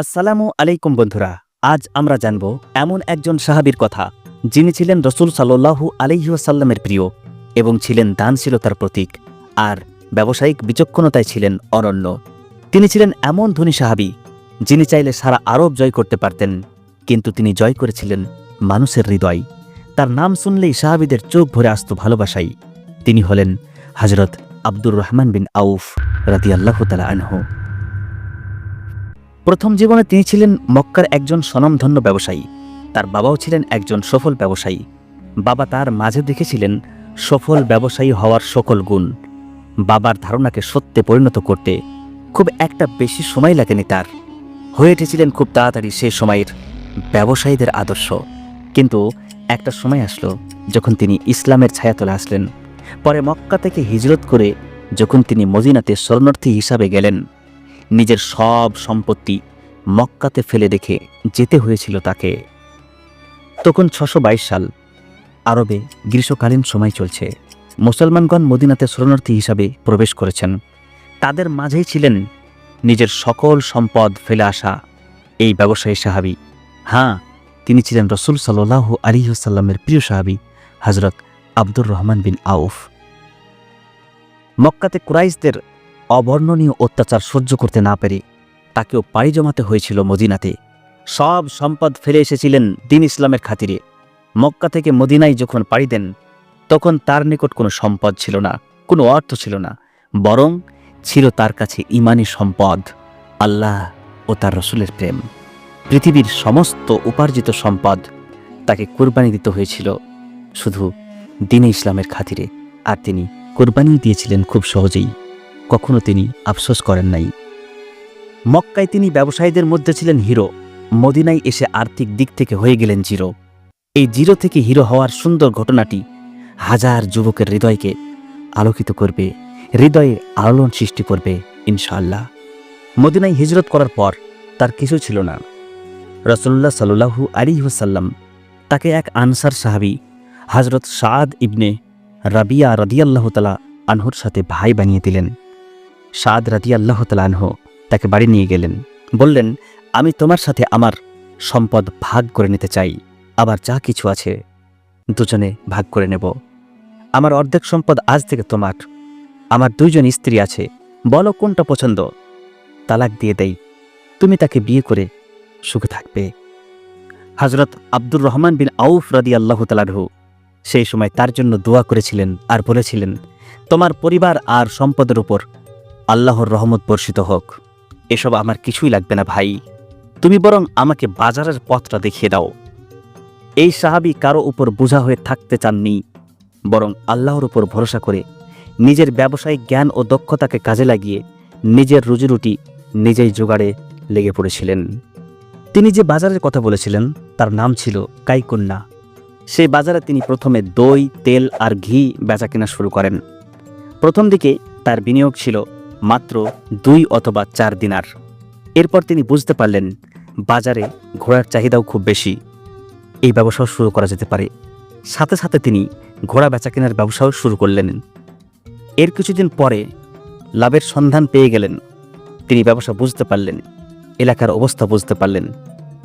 আসসালামু আলাইকুম বন্ধুরা, আজ আমরা জানব এমন একজন সাহাবীর কথা, যিনি ছিলেন রসুল সাল্লাহু আলাইসাল্লামের প্রিয় এবং ছিলেন দানশীলতার প্রতীক আর ব্যবসায়িক বিচক্ষণতায় ছিলেন অনন্য। তিনি ছিলেন এমন ধনী সাহাবী, যিনি চাইলে সারা আরব জয় করতে পারতেন, কিন্তু তিনি জয় করেছিলেন মানুষের হৃদয়। তার নাম শুনলেই সাহাবীদের চোখ ভরে আসত ভালোবাসাই। তিনি হলেন হজরত আব্দুর রহমান বিন আউফ রাদিয়াল্লাহ তালা আনহু। প্রথম জীবনে তিনি ছিলেন মক্কার একজন স্বনামধন্য ব্যবসায়ী। তার বাবাও ছিলেন একজন সফল ব্যবসায়ী। বাবা তার মাঝে দেখেছিলেন সফল ব্যবসায়ী হওয়ার সকল গুণ। বাবার ধারণাকে সত্যে পরিণত করতে খুব একটা বেশি সময় লাগেনি তার। হয়ে উঠেছিলেন খুব তাড়াতাড়ি সে সময়ের ব্যবসায়ীদের আদর্শ। কিন্তু একটা সময় আসলো যখন তিনি ইসলামের ছায়াতলে আসলেন। পরে মক্কা থেকে হিজরত করে যখন তিনি মদিনাতে শরণার্থী হিসাবে গেলেন নিজের সব সম্পত্তি মক্কাতে ফেলে রেখে যেতে হয়েছিল তাকে। তখন ছশো সাল আরবে গ্রীষ্মকালীন সময় চলছে। মুসলমানগণ মদিনাতে শরণার্থী হিসাবে প্রবেশ করেছেন। তাদের মাঝেই ছিলেন নিজের সকল সম্পদ ফেলে আসা এই ব্যবসায়ী সাহাবি। হ্যাঁ তিনি ছিলেন রসুল সাল্লাহ আলিহাসাল্লামের প্রিয় সাহাবি হজরত আব্দুর রহমান বিন আউফ। মক্কাতে কুরাইশদের অবর্ণনীয় অত্যাচার সহ্য করতে না পেরে তাকেও পাড়ি জমাতে হয়েছিল মদিনাতে। সব সম্পদ ফেলে এসেছিলেন দিন ইসলামের খাতিরে। মক্কা থেকে মদিনায় যখন পাড়ি দেন, তখন তার নিকট কোনো সম্পদ ছিল না, কোনো অর্থ ছিল না, বরং ছিল তার কাছে ইমানি সম্পদ, আল্লাহ ও তার রসুলের প্রেম। পৃথিবীর সমস্ত উপার্জিত সম্পদ তাকে কোরবানি দিতে হয়েছিল, শুধু দিনে ইসলামের খাতিরে, আর তিনি কোরবানি দিয়েছিলেন খুব সহজেই। কখনো তিনি আফসোস করেন নাই। মক্কায় তিনি ব্যবসায়ীদের মধ্যে ছিলেন হিরো, মদিনায় এসে আর্থিক দিক থেকে হয়ে গেলেন জিরো। এই জিরো থেকে হিরো হওয়ার সুন্দর ঘটনাটি হাজার যুবকের হৃদয়কে আলোকিত করবে, হৃদয়ে আলোড়ন সৃষ্টি করবে, ইনশাআল্লাহ। মদিনায় হিজরত করার পর তার কিছু ছিল না। রসল্লাহ সাল্লু আলী হুসাল্লাম তাকে এক আনসার সাহাবি হজরত সাদ ইবনে রাবিয়া রদিয়াল্লাহ তালা আনহুর সাথে ভাই বানিয়ে দিলেন। সাদ রাদি আল্লাহ তালাহ তাকে বাড়ি নিয়ে গেলেন। বললেন, আমি তোমার সাথে আমার সম্পদ ভাগ করে নিতে চাই। আবার যা কিছু আছে, দুজনে ভাগ করে নেব। আমার অর্ধেক সম্পদ আজ থেকে তোমার। আমার দুইজন স্ত্রী আছে, বলো কোনটা পছন্দ? তালাক দিয়ে দেই। তুমি তাকে বিয়ে করে সুখে থাকবে। হজরত আব্দুর রহমান বিন আউফ রাদি আল্লাহ তালাহু সেই সময় তার জন্য দোয়া করেছিলেন আর বলেছিলেন, তোমার পরিবার আর সম্পদের উপর আল্লাহর রহমত বর্ষিত হোক। এসব আমার কিছুই লাগবে না ভাই। তুমি বরং আমাকে বাজারের পথটা দেখিয়ে দাও। এই সাহাবি কারও উপর বোঝা হয়ে থাকতে চাননি, বরং আল্লাহর উপর ভরসা করে নিজের ব্যবসায়িক জ্ঞান ও দক্ষতাকে কাজে লাগিয়ে নিজের রুজিরুটি নিজেই জোগাড়ে লেগে পড়েছিলেন। তিনি যে বাজারের কথা বলেছিলেন, তার নাম ছিল কাইকন্যা সেই বাজারে তিনি প্রথমে দই, তেল আর ঘি বেচা কেনা শুরু করেন। প্রথম দিকে তার বিনিয়োগ ছিল মাত্র দুই অথবা চার দিনার। এরপর তিনি বুঝতে পারলেন, বাজারে ঘোড়ার চাহিদাও খুব বেশি। এই ব্যবসাও শুরু করা যেতে পারে। সাথে সাথে তিনি ঘোড়া বেচা কেনার ব্যবসাও শুরু করলেন। এর কিছুদিন পরে লাভের সন্ধান পেয়ে গেলেন। তিনি ব্যবসা বুঝতে পারলেন, এলাকার অবস্থা বুঝতে পারলেন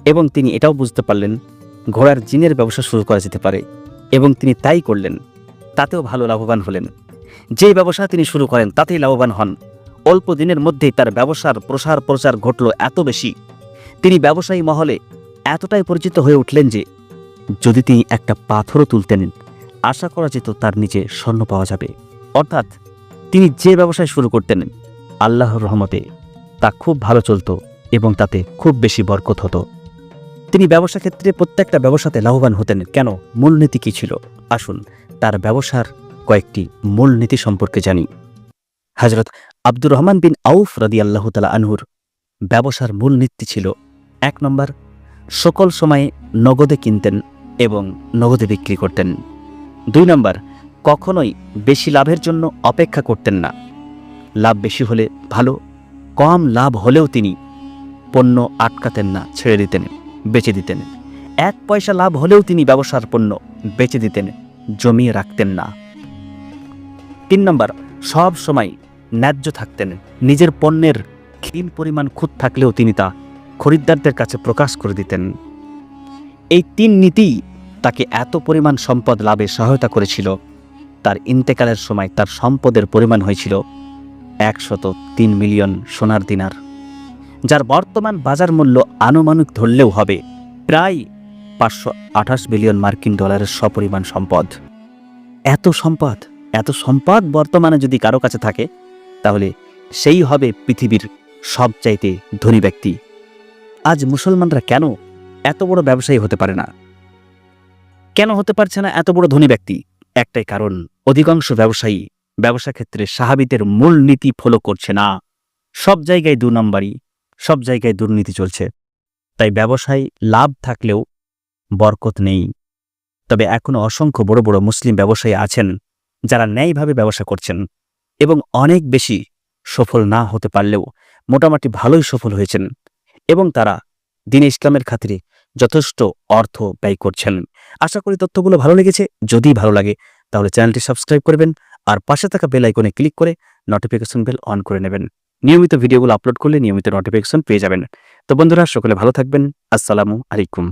এবং তিনি এটাও বুঝতে পারলেন, ঘোড়ার জিনের ব্যবসা শুরু করা যেতে পারে এবং তিনি তাই করলেন, তাতেও ভালো লাভবান হলেন। যে ব্যবসা তিনি শুরু করেন, তাতেই লাভবান হন। অল্প দিনের মধ্যেই তার ব্যবসার প্রসার প্রচার ঘটল এত বেশি। তিনি ব্যবসায়ী মহলে এতটাই পরিচিত হয়ে উঠলেন যে, যদি তিনি একটা পাথরও তুলতেন আশা করা যেত তার নিচে স্বর্ণ পাওয়া যাবে। অর্থাৎ, তিনি যে ব্যবসায় শুরু করতেন, আল্লাহর রহমতে তা খুব ভালো চলত এবং তাতে খুব বেশি বরকত হতো। তিনি ব্যবসা ক্ষেত্রে প্রত্যেকটা ব্যবসাতে লাভবান হতেন। কেন? মূলনীতি কী ছিল? আসুন তার ব্যবসার কয়েকটি মূলনীতি সম্পর্কে জানি। হজরত আব্দুর রহমান বিন আউফ রাদি তালা আনহুর ব্যবসার মূলনীতি ছিল, এক নম্বর, সকল সময়ে নগদে কিনতেন এবং নগদে বিক্রি করতেন। দুই নম্বর, কখনোই বেশি লাভের জন্য অপেক্ষা করতেন না। লাভ বেশি হলে ভালো, কম লাভ হলেও তিনি পণ্য আটকাতেন না, ছেড়ে দিতেন, বেচে দিতেন। এক পয়সা লাভ হলেও তিনি ব্যবসার পণ্য বেচে দিতেন, জমিয়ে রাখতেন না। তিন নম্বর, সব সময় ন্যায্য থাকতেন। নিজের পণ্যের ক্ষীণ পরিমাণ খুঁত থাকলেও তিনি তা খরিদ্দারদের কাছে প্রকাশ করে দিতেন। এই তিন নীতি তাকে এত পরিমাণ সম্পদ লাভে সহায়তা করেছিল। তার ইন্তেকালের সময় তার সম্পদের পরিমাণ হয়েছিল একশত তিন মিলিয়ন সোনার দিনার, যার বর্তমান বাজার মূল্য আনুমানিক ধরলেও হবে প্রায় পাঁচশো আঠাশ বিলিয়ন মার্কিন ডলারের সপরিমাণ সম্পদ। এত সম্পদ এত সম্পদ বর্তমানে যদি কারও কাছে থাকে তাহলে সেই হবে পৃথিবীর সবচাইতে ধনী ব্যক্তি। আজ মুসলমানরা কেন এত বড় ব্যবসায়ী হতে পারে না? কেন হতে পারছে না এত বড় ধনী ব্যক্তি? একটাই কারণ, অধিকাংশ ব্যবসায়ী ব্যবসা ক্ষেত্রে সাহাবিদের মূল নীতি ফলো করছে না। সব জায়গায় দু নম্বরই, সব জায়গায় দুর্নীতি চলছে। তাই ব্যবসায় লাভ থাকলেও বরকত নেই। তবে এখনও অসংখ্য বড় বড় মুসলিম ব্যবসায়ী আছেন যারা ন্যায়ভাবে ব্যবসা করছেন। এবং অনেক বেশি সফল না হতে পারলেও মোটামুটি ভালোই সফল হয়েছেন এবং তারা দিন ইসলামের খাতিরে যথেষ্ট অর্থ ব্যয় করছেন। আশা করি তথ্যগুলো ভালো লেগেছে। যদি ভালো লাগে, তাহলে চ্যানেলটি সাবস্ক্রাইব করবেন আর পাশে থাকা বেল আইকনে ক্লিক করে নোটিফিকেশন বেল অন করে নেবেন। নিয়মিত ভিডিওগুলো আপলোড করলে নিয়মিত নোটিফিকেশন পেয়ে যাবেন। তো বন্ধুরা, সকলে ভালো থাকবেন। আসসালামু আলাইকুম।